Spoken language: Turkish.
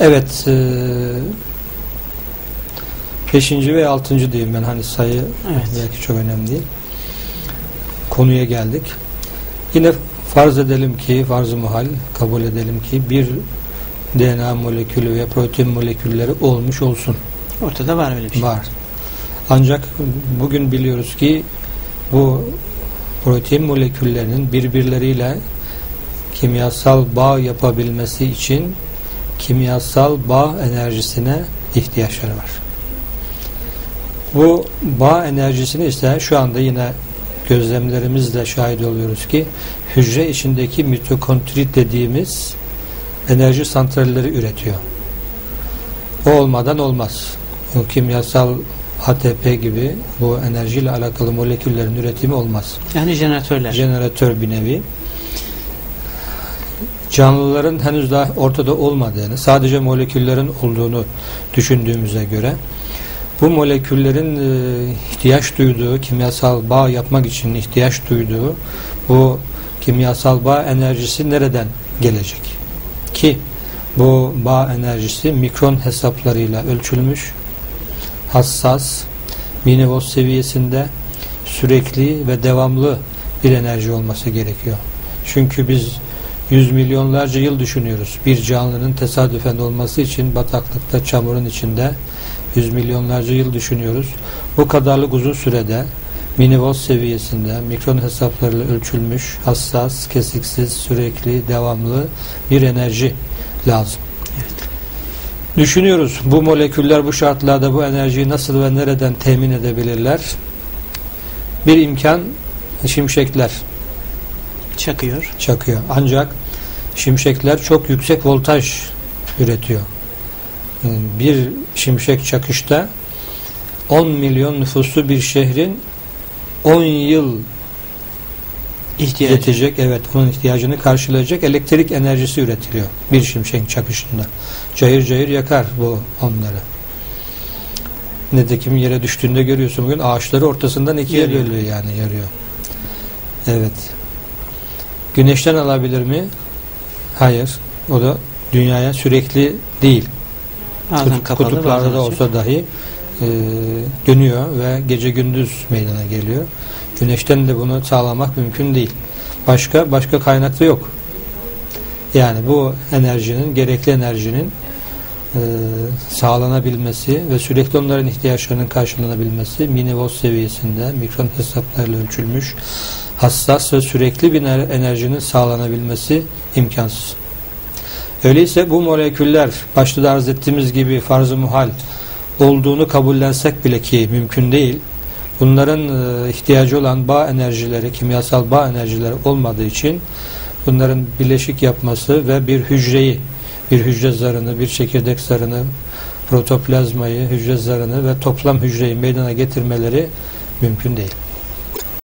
Evet. E, beşinci ve altıncı diyeyim ben. Hani sayı Evet. belki çok önemli değil. Konuya geldik. Yine farz edelim ki, farz-ı muhal kabul edelim ki bir DNA molekülü veya protein molekülleri olmuş olsun. Ortada var öyle bir şey. Var. Ancak bugün biliyoruz ki bu protein moleküllerinin birbirleriyle kimyasal bağ yapabilmesi için kimyasal bağ enerjisine ihtiyaçları var. Bu bağ enerjisini ise şu anda yine gözlemlerimizle şahit oluyoruz ki hücre içindeki mitokondri dediğimiz enerji santralleri üretiyor. O olmadan olmaz. O kimyasal ATP gibi bu enerjiyle alakalı moleküllerin üretimi olmaz. Yani jeneratörler. Jeneratör bir nevi. Canlıların henüz daha ortada olmadığını, sadece moleküllerin olduğunu düşündüğümüze göre bu moleküllerin e, ihtiyaç duyduğu, kimyasal bağ yapmak için ihtiyaç duyduğu bu kimyasal bağ enerjisi nereden gelecek? Ki bu bağ enerjisi mikron hesaplarıyla ölçülmüş, hassas, minivolt seviyesinde sürekli ve devamlı bir enerji olması gerekiyor. Çünkü biz yüz milyonlarca yıl düşünüyoruz. Bir canlının tesadüfen olması için bataklıkta, çamurun içinde yüz milyonlarca yıl düşünüyoruz. Bu kadarlık uzun sürede minivolt seviyesinde mikron hesaplarıyla ölçülmüş, hassas, kesiksiz, sürekli, devamlı bir enerji lazım. Düşünüyoruz bu moleküller bu şartlarda bu enerjiyi nasıl ve nereden temin edebilirler? Bir imkan şimşekler Çakıyor. çakıyor. Ancak şimşekler çok yüksek voltaj üretiyor. Bir şimşek çakışta 10 milyon nüfuslu bir şehrin 10 yıl İhtiyacı. yetecek, evet onun ihtiyacını karşılayacak elektrik enerjisi üretiliyor bir şimşek çakışında. Cayır cayır yakar bu onları. Nitekim yere düştüğünde görüyorsun bugün ağaçları ortasından ikiye bölüyor yani yarıyor. Evet. Güneşten alabilir mi? Hayır. O da dünyaya sürekli değil. Bazen kapalı, Kutuplarda bazen da açık. olsa dahi e, dönüyor ve gece gündüz meydana geliyor. Güneşten de bunu sağlamak mümkün değil. Başka başka kaynakta yok. Yani bu enerjinin gerekli enerjinin e, sağlanabilmesi ve sürekli onların ihtiyaçlarının karşılanabilmesi minivolt seviyesinde mikron hesaplarla ölçülmüş hassas ve sürekli bir ener- enerjinin sağlanabilmesi imkansız. Öyleyse bu moleküller başta da arz ettiğimiz gibi farz-ı muhal olduğunu kabullensek bile ki mümkün değil. Bunların e, ihtiyacı olan bağ enerjileri, kimyasal bağ enerjileri olmadığı için bunların bileşik yapması ve bir hücreyi, bir hücre zarını, bir çekirdek zarını, protoplazmayı, hücre zarını ve toplam hücreyi meydana getirmeleri mümkün değil.